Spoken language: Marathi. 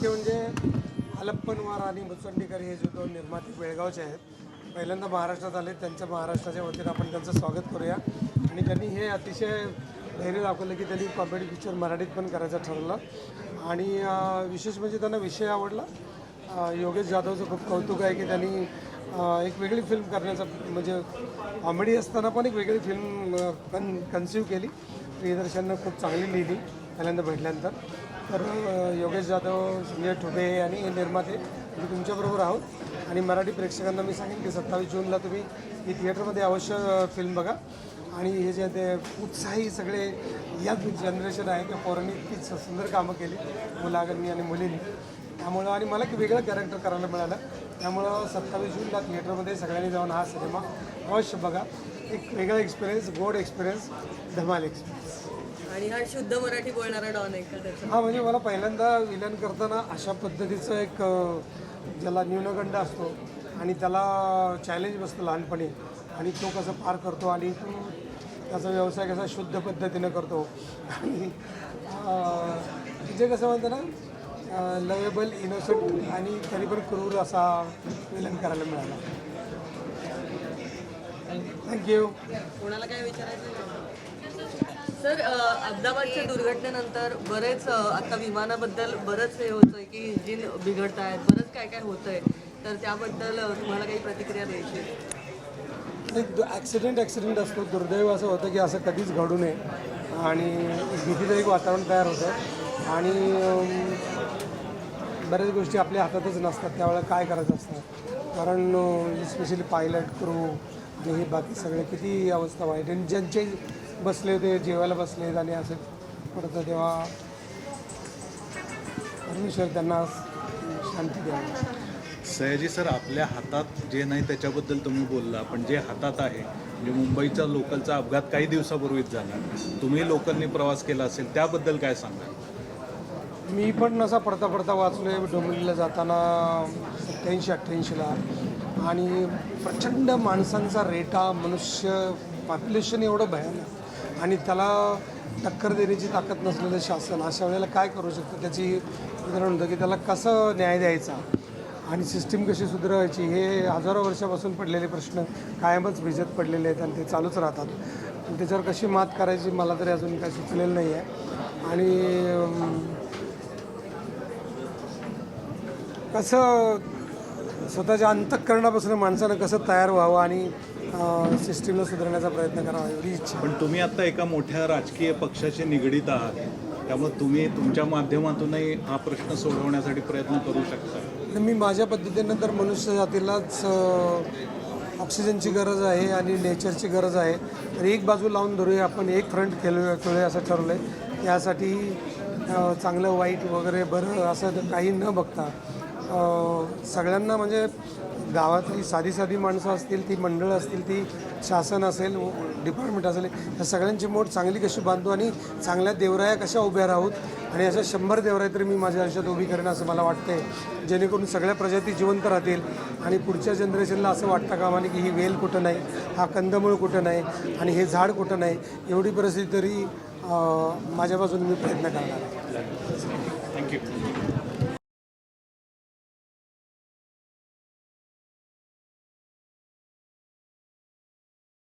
मुख्य म्हणजे हलप्पनवार आणि मुचंडीकर हे जे दोन निर्माते बेळगावचे आहेत पहिल्यांदा महाराष्ट्रात आले त्यांच्या महाराष्ट्राच्या वतीनं आपण त्यांचं स्वागत करूया. आणि त्यांनी हे अतिशय धैर्य दाखवलं की त्यांनी कॉमेडी पिक्चर मराठीत पण करायचं ठरवलं. आणि विशेष म्हणजे त्यांना विषय आवडला. योगेश जाधवचं खूप कौतुक आहे की त्यांनी एक वेगळी फिल्म करण्याचा म्हणजे कॉमेडी असताना पण एक वेगळी फिल्म कन कन्सिव्ह केली. प्रियदर्शननं खूप चांगली लिहिली पहिल्यांदा भेटल्यानंतर. तर योगेश जाधव संजय ठुबे आणि निर्माते मी तुमच्याबरोबर आहोत. आणि मराठी प्रेक्षकांना मी सांगेन की सत्तावीस जूनला तुम्ही ही थिएटरमध्ये अवश्य फिल्म बघा. आणि हे जे ते उत्साही सगळे या जनरेशन आहे त्या पोरांनी इतकी सुंदर कामं केली मुलागांनी आणि मुलींनी. त्यामुळं आणि मला एक वेगळं कॅरेक्टर करायला मिळालं. त्यामुळं सत्तावीस जूनला थिएटरमध्ये सगळ्यांनी जाऊन हा सिनेमा अवश्य बघा. एक वेगळा एक्सपिरियन्स गोड एक्सपिरियन्स धमाल एक्सपिरियन्स आणि हा शुद्ध मराठी बोलणारा डॉन आहे का त्याचा? हा म्हणजे मला पहिल्यांदा विलन करताना अशा पद्धतीचं एक अ, ज्याला न्यूनगंड असतो आणि त्याला चॅलेंज बसतं लहानपणी आणि तो कसं पार करतो आणि तो त्याचा व्यवसाय कसा शुद्ध पद्धतीनं करतो. आणि अ, कसं म्हणतं ना लवेबल इनोसंट आणि तरी पण क्रूर असा विलन करायला मिळाला. थँक्यू कोणाला काय विचारायचं? सर अहमदाबादच्या दुर्घटनेनंतर बरेच आता विमानाबद्दल बरंच हे होतंय की इंजिन बिघडत आहेत बरंच काय काय होतंय. तर त्याबद्दल तुम्हाला काही प्रतिक्रिया द्यायची ॲक्सिडेंट ॲक्सिडेंट असतो. दुर्दैव असं होतं की असं कधीच घडू नये. आणि भीतीचं एक वातावरण तयार होतं. आणि बऱ्याच गोष्टी आपल्या हातातच नसतात. त्यावेळेला काय करायचं असतं? कारण स्पेशली पायलट क्रू हे बाकी सगळे किती अवस्था वाईट आणि ज्यांचे बसले होते जेवायला बसले आणि असं पडतं तेव्हा परमेश्वर त्यांना शांती द्यावी सयाजी सर आपल्या हातात जे नाही त्याच्याबद्दल तुम्ही बोलला पण जे हातात आहे म्हणजे मुंबईचा लोकलचा अपघात काही दिवसापूर्वीच झाला. तुम्ही लोकलनी प्रवास केला असेल त्याबद्दल काय सांगाल? मी पण असा पडता पडता वाचलोय डोंबिवलीला जाताना सत्याऐंशी अठ्ठ्याऐंशीला. आणि प्रचंड माणसांचा रेटा मनुष्य पॉप्युलेशन एवढं भयानक. आणि त्याला टक्कर देण्याची ताकद नसलेलं शासन अशा वेळेला काय करू शकतं? त्याची उदाहरण होतं की त्याला कसं न्याय द्यायचा? आणि सिस्टीम कशी सुधारायची? हे हजारो वर्षापासून पडलेले प्रश्न कायमच भिजत पडलेले आहेत आणि ते चालूच राहतात. त्याच्यावर कशी मात करायची मला तरी अजून काही सुचलेलं नाही आहे आणि कसं स्वतःच्या अंतःकरणापासून माणसानं कसं तयार व्हावं आणि सिस्टीमला सुधारण्याचा प्रयत्न करावा एवढी इच्छा पण तुम्ही आता एका मोठ्या राजकीय पक्षाशी निगडीत आहात. त्यामुळे तुम्ही तुमच्या माध्यमातूनही हा प्रश्न सोडवण्यासाठी प्रयत्न करू शकता. मी माझ्या पद्धतीनं तर मनुष्य जातीलाच ऑक्सिजनची गरज आहे आणि नेचरची गरज आहे. तर एक बाजू लावून धरूया आपण एक फ्रंट खेळूया खेळूया असं ठरवलं आहे त्यासाठी चांगलं वाईट वगैरे बरं असं काही न बघता सगळ्यांना म्हणजे गावातली साधी साधी माणसं असतील ती मंडळं असतील ती शासन असेल डिपार्टमेंट असेल या सगळ्यांची मोठ चांगली कशी बांधू आणि चांगल्या देवराया कशा उभ्या राहूत आणि अशा शंभर देवराया तरी मी माझ्या आयुष्यात उभी करेन असं मला वाटतंय. जेणेकरून सगळ्या प्रजाती जिवंत राहतील आणि पुढच्या जनरेशनला असं वाटतं कामा नये की ही वेल कुठं नाही हा कंदमूळ कुठं नाही आणि हे झाड कुठं नाही एवढी परिस्थिती तरी माझ्या बाजूने मी प्रयत्न करणार आहे. थँक्यू